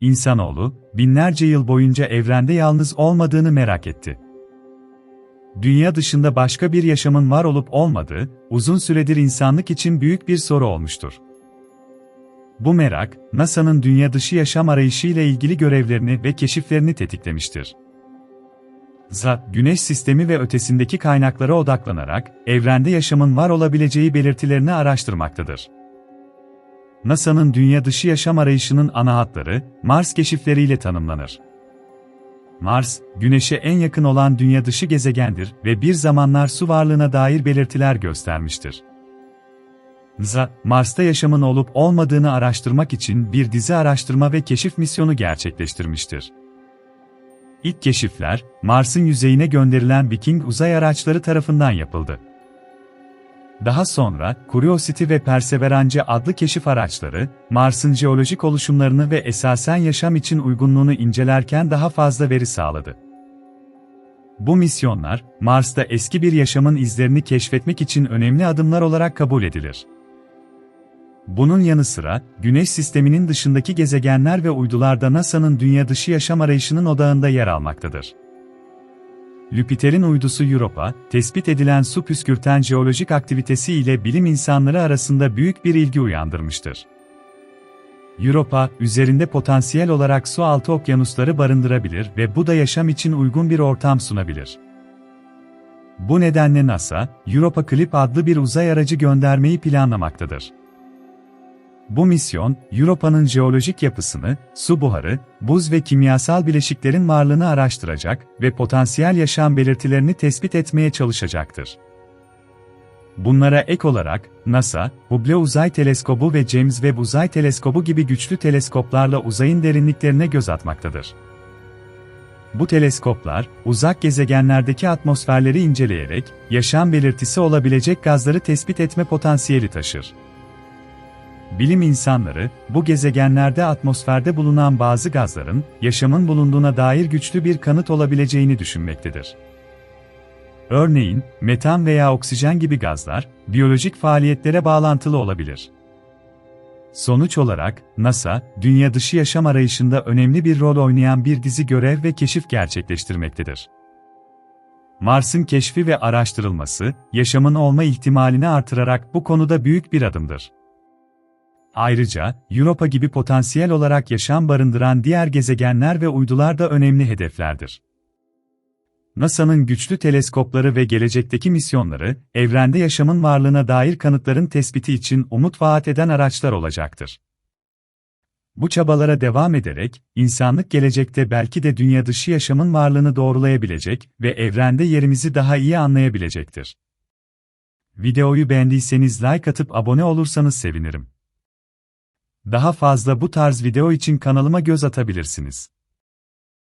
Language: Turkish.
insanoğlu, binlerce yıl boyunca evrende yalnız olmadığını merak etti. Dünya dışında başka bir yaşamın var olup olmadığı, uzun süredir insanlık için büyük bir soru olmuştur. Bu merak, NASA'nın dünya dışı yaşam arayışı ile ilgili görevlerini ve keşiflerini tetiklemiştir. ZA, Güneş sistemi ve ötesindeki kaynaklara odaklanarak, evrende yaşamın var olabileceği belirtilerini araştırmaktadır. NASA'nın dünya dışı yaşam arayışının ana hatları, Mars keşifleriyle tanımlanır. Mars, Güneş'e en yakın olan dünya dışı gezegendir ve bir zamanlar su varlığına dair belirtiler göstermiştir. NASA, Mars'ta yaşamın olup olmadığını araştırmak için bir dizi araştırma ve keşif misyonu gerçekleştirmiştir. İlk keşifler, Mars'ın yüzeyine gönderilen Viking uzay araçları tarafından yapıldı. Daha sonra, Curiosity ve Perseverance adlı keşif araçları, Mars'ın jeolojik oluşumlarını ve esasen yaşam için uygunluğunu incelerken daha fazla veri sağladı. Bu misyonlar, Mars'ta eski bir yaşamın izlerini keşfetmek için önemli adımlar olarak kabul edilir. Bunun yanı sıra, Güneş sisteminin dışındaki gezegenler ve uydularda NASA'nın dünya dışı yaşam arayışının odağında yer almaktadır. Jüpiter'in uydusu Europa, tespit edilen su püskürten jeolojik aktivitesi ile bilim insanları arasında büyük bir ilgi uyandırmıştır. Europa, üzerinde potansiyel olarak su altı okyanusları barındırabilir ve bu da yaşam için uygun bir ortam sunabilir. Bu nedenle NASA, Europa Clip adlı bir uzay aracı göndermeyi planlamaktadır. Bu misyon, Europa'nın jeolojik yapısını, su buharı, buz ve kimyasal bileşiklerin varlığını araştıracak ve potansiyel yaşam belirtilerini tespit etmeye çalışacaktır. Bunlara ek olarak, NASA, Hubble Uzay Teleskobu ve James Webb Uzay Teleskobu gibi güçlü teleskoplarla uzayın derinliklerine göz atmaktadır. Bu teleskoplar, uzak gezegenlerdeki atmosferleri inceleyerek, yaşam belirtisi olabilecek gazları tespit etme potansiyeli taşır. Bilim insanları, bu gezegenlerde atmosferde bulunan bazı gazların, yaşamın bulunduğuna dair güçlü bir kanıt olabileceğini düşünmektedir. Örneğin, metan veya oksijen gibi gazlar, biyolojik faaliyetlere bağlantılı olabilir. Sonuç olarak, NASA, dünya dışı yaşam arayışında önemli bir rol oynayan bir dizi görev ve keşif gerçekleştirmektedir. Mars'ın keşfi ve araştırılması, yaşamın olma ihtimalini artırarak bu konuda büyük bir adımdır. Ayrıca, Europa gibi potansiyel olarak yaşam barındıran diğer gezegenler ve uydular da önemli hedeflerdir. NASA'nın güçlü teleskopları ve gelecekteki misyonları, evrende yaşamın varlığına dair kanıtların tespiti için umut vaat eden araçlar olacaktır. Bu çabalara devam ederek, insanlık gelecekte belki de dünya dışı yaşamın varlığını doğrulayabilecek ve evrende yerimizi daha iyi anlayabilecektir. Videoyu beğendiyseniz like atıp abone olursanız sevinirim. Daha fazla bu tarz video için kanalıma göz atabilirsiniz.